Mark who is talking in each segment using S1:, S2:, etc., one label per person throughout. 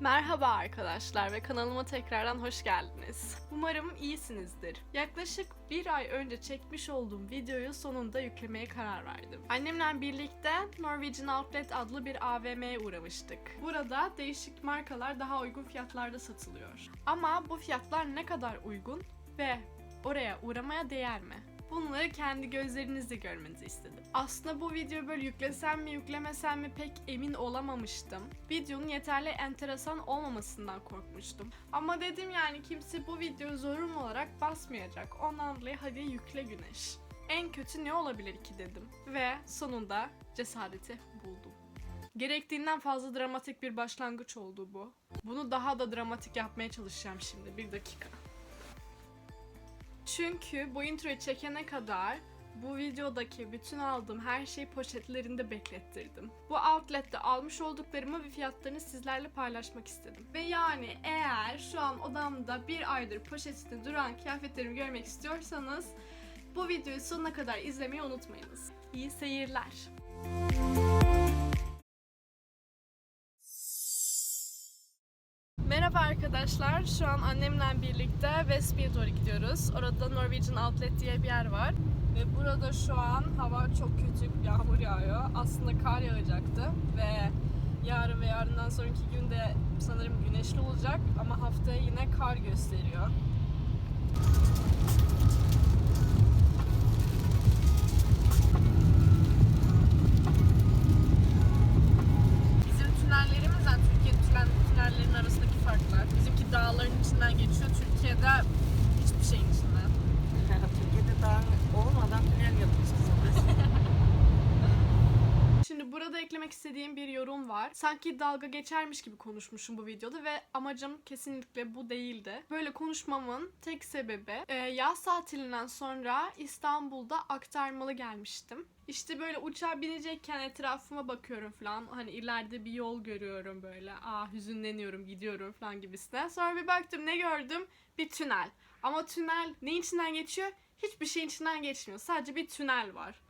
S1: Merhaba arkadaşlar ve kanalıma tekrardan hoş geldiniz. Umarım iyisinizdir. Yaklaşık bir ay önce çekmiş olduğum videoyu sonunda yüklemeye karar verdim. Annemle birlikte Norwegian Outlet adlı bir AVM'ye uğramıştık. Burada değişik markalar daha uygun fiyatlarda satılıyor. Ama bu fiyatlar ne kadar uygun ve oraya uğramaya değer mi? Bunları kendi gözlerinizle görmenizi istedim. Aslında bu videoyu böyle yüklesem mi yüklemesem mi pek emin olamamıştım. Videonun yeterli enteresan olmamasından korkmuştum. Ama dedim yani kimse bu videoyu zorunlu olarak basmayacak. Ondan dolayı hadi yükle güneş. En kötü ne olabilir ki dedim. Ve sonunda cesareti buldum. Gerektiğinden fazla dramatik bir başlangıç oldu bu. Bunu daha da dramatik yapmaya çalışacağım şimdi. Bir dakika. Çünkü bu introyu çekene kadar bu videodaki bütün aldığım her şeyi poşetlerinde beklettirdim. Bu outlette almış olduklarımı ve fiyatlarını sizlerle paylaşmak istedim. Ve yani eğer şu an odamda bir aydır poşetinde duran kıyafetlerimi görmek istiyorsanız bu videoyu sonuna kadar izlemeyi unutmayınız. İyi seyirler. Merhaba arkadaşlar. Şu an annemle birlikte Westby'e doğru gidiyoruz. Orada Norwegian Outlet diye bir yer var. Ve burada şu an hava çok kötü. Yağmur yağıyor. Aslında kar yağacaktı. Ve yarın ve yarından sonraki günde sanırım güneşli olacak. Ama haftaya yine kar gösteriyor. Bizim tünellerimizle Türkiye'nin tünel, tünellerin arasındaki farklar. Bizimki dağların içinden geçiyor. Türkiye'de hiçbir şeyin içinden.
S2: Türkiye'de daha olmadan tünel yapmışız biz.
S1: Şimdi eklemek istediğim bir yorum var. Sanki dalga geçermiş gibi konuşmuşum bu videoda ve amacım kesinlikle bu değildi. Böyle konuşmamın tek sebebi e, yaz tatilinden sonra İstanbul'da aktarmalı gelmiştim. İşte böyle uçağa binecekken etrafıma bakıyorum falan. Hani ileride bir yol görüyorum böyle. Aa hüzünleniyorum gidiyorum falan gibisine. Sonra bir baktım ne gördüm? Bir tünel. Ama tünel ne içinden geçiyor? Hiçbir şeyin içinden geçmiyor. Sadece bir tünel var.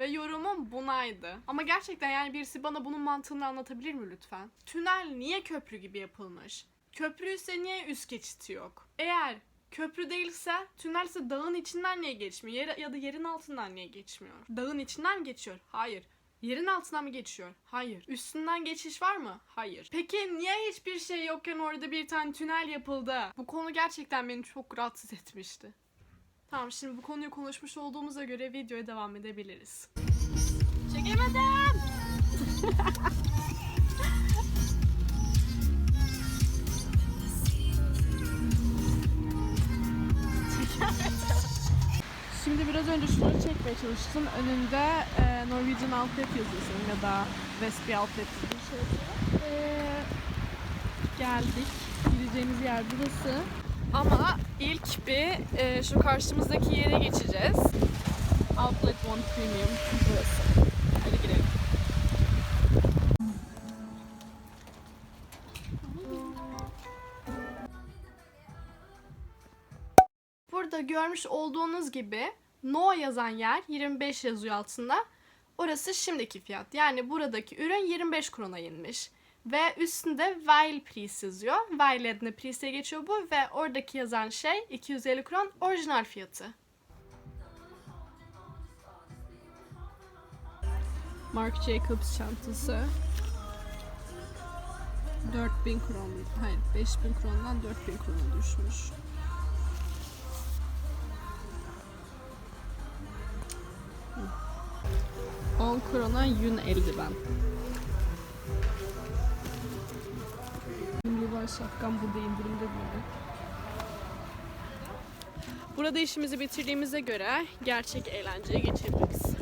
S1: Ve yorumum bunaydı. Ama gerçekten yani birisi bana bunun mantığını anlatabilir mi lütfen? Tünel niye köprü gibi yapılmış? Köprü ise niye üst geçiti yok? Eğer köprü değilse, tünelse dağın içinden niye geçmiyor? Yer, ya da yerin altından niye geçmiyor? Dağın içinden mi geçiyor? Hayır. Yerin altından mı geçiyor? Hayır. Üstünden geçiş var mı? Hayır. Peki niye hiçbir şey yokken orada bir tane tünel yapıldı? Bu konu gerçekten beni çok rahatsız etmişti. Tamam şimdi bu konuyu konuşmuş olduğumuza göre videoya devam edebiliriz. Çekemedim. Şimdi biraz önce şunu çekmeye çalıştım. Önünde e, Norwegian Outlet yazıyor sanırım ya da Westby Outlet bir şey yazıyor. E, geldik. Gideceğimiz yer burası. Ama ilk bir e, şu karşımızdaki yere geçeceğiz. Outlet One Premium burası. Hadi girelim. Burada görmüş olduğunuz gibi No yazan yer 25 yazıyor altında. Orası şimdiki fiyat. Yani buradaki ürün 25 krona inmiş. Ve üstünde Weil Price yazıyor. Weil adına Price'e geçiyor bu ve oradaki yazan şey 250 kron orijinal fiyatı. Marc Jacobs çantası. 4000 kron, hayır 5000 krondan 4000 krona düşmüş. Hı. 10 krona yün eldiven. Levi şapkam burada indirimde böyle. Burada işimizi bitirdiğimize göre gerçek eğlenceye geçebiliriz.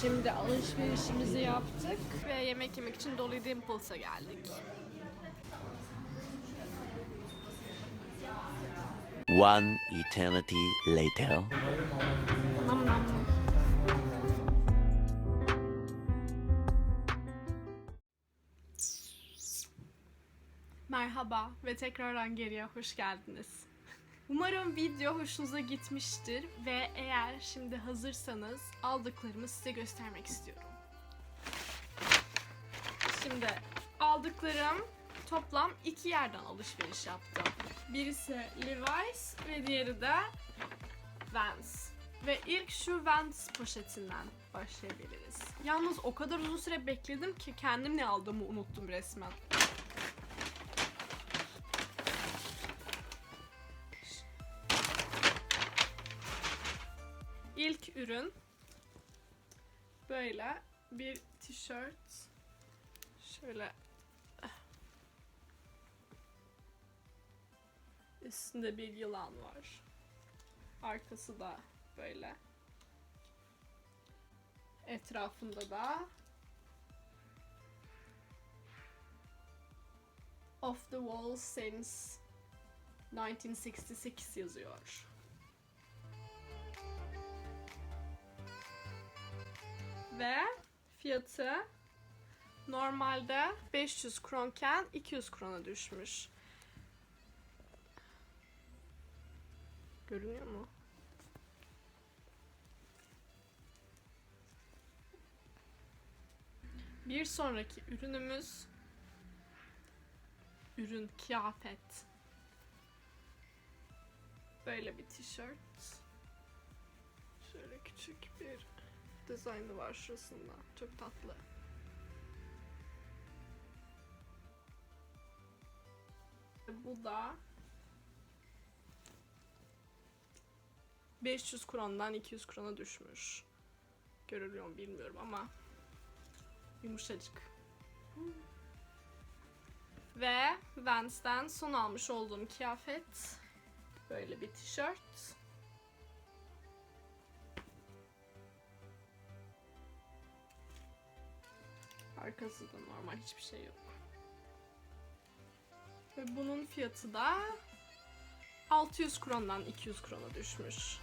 S1: Şimdi alışverişimizi yaptık ve yemek yemek için Dolly Dimples'a geldik.
S3: One eternity later.
S1: Nam nam. Merhaba ve tekrardan geriye hoş geldiniz. Umarım video hoşunuza gitmiştir ve eğer şimdi hazırsanız aldıklarımı size göstermek istiyorum. Şimdi aldıklarım toplam iki yerden alışveriş yaptım. Birisi Levi's ve diğeri de Vans. Ve ilk şu Vans poşetinden başlayabiliriz. Yalnız o kadar uzun süre bekledim ki kendim ne aldığımı unuttum resmen. İlk ürün böyle bir tişört. Şöyle üstünde bir yılan var. Arkası da böyle. Etrafında da Off the Wall since 1966 yazıyor. Ve fiyatı normalde 500 kronken 200 krona düşmüş. Görünüyor mu? Bir sonraki ürünümüz ürün kıyafet. Böyle bir tişört. Şöyle küçük bir dizaynı var şurasında. Çok tatlı. Bu da 500 krondan 200 krona düşmüş. Görülüyor mu bilmiyorum ama yumuşacık. Ve Vans'ten son almış olduğum kıyafet böyle bir tişört. Arkası da normal hiçbir şey yok. Ve bunun fiyatı da 600 krondan 200 krona düşmüş.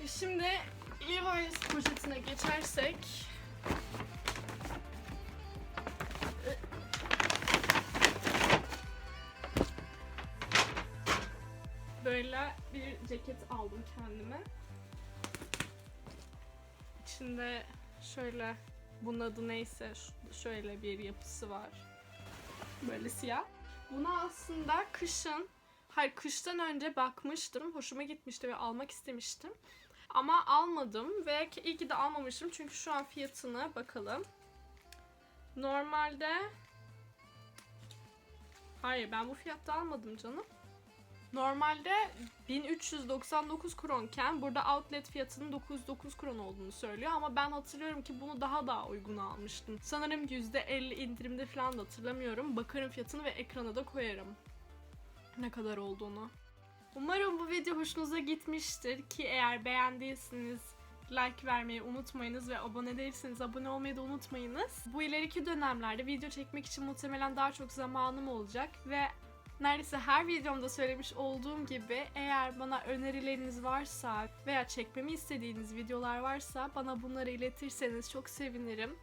S1: E şimdi Levi's poşetine geçersek böyle bir ceket aldım kendime. İçinde şöyle bunun adı neyse şöyle bir yapısı var. Böyle siyah. Buna aslında kışın, hayır kıştan önce bakmıştım. Hoşuma gitmişti ve almak istemiştim. Ama almadım ve iyi ki de almamışım çünkü şu an fiyatına bakalım. Normalde Hayır ben bu fiyatta almadım canım. Normalde 1399 kronken burada outlet fiyatının 909 kron olduğunu söylüyor ama ben hatırlıyorum ki bunu daha da uygun almıştım. Sanırım %50 indirimde falan da hatırlamıyorum. Bakarım fiyatını ve ekrana da koyarım. Ne kadar olduğunu. Umarım bu video hoşunuza gitmiştir ki eğer beğendiyseniz like vermeyi unutmayınız ve abone değilseniz abone olmayı da unutmayınız. Bu ileriki dönemlerde video çekmek için muhtemelen daha çok zamanım olacak ve neredeyse her videomda söylemiş olduğum gibi eğer bana önerileriniz varsa veya çekmemi istediğiniz videolar varsa bana bunları iletirseniz çok sevinirim.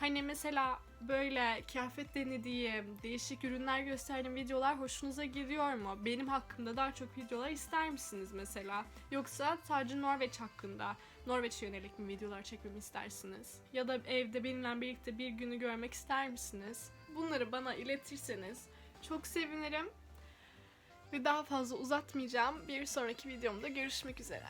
S1: Hani mesela böyle kıyafet denediğim, değişik ürünler gösterdiğim videolar hoşunuza gidiyor mu? Benim hakkımda daha çok videolar ister misiniz mesela? Yoksa sadece Norveç hakkında, Norveç'e yönelik mi videolar çekmemi istersiniz? Ya da evde benimle birlikte bir günü görmek ister misiniz? Bunları bana iletirseniz çok sevinirim. Ve daha fazla uzatmayacağım. Bir sonraki videomda görüşmek üzere.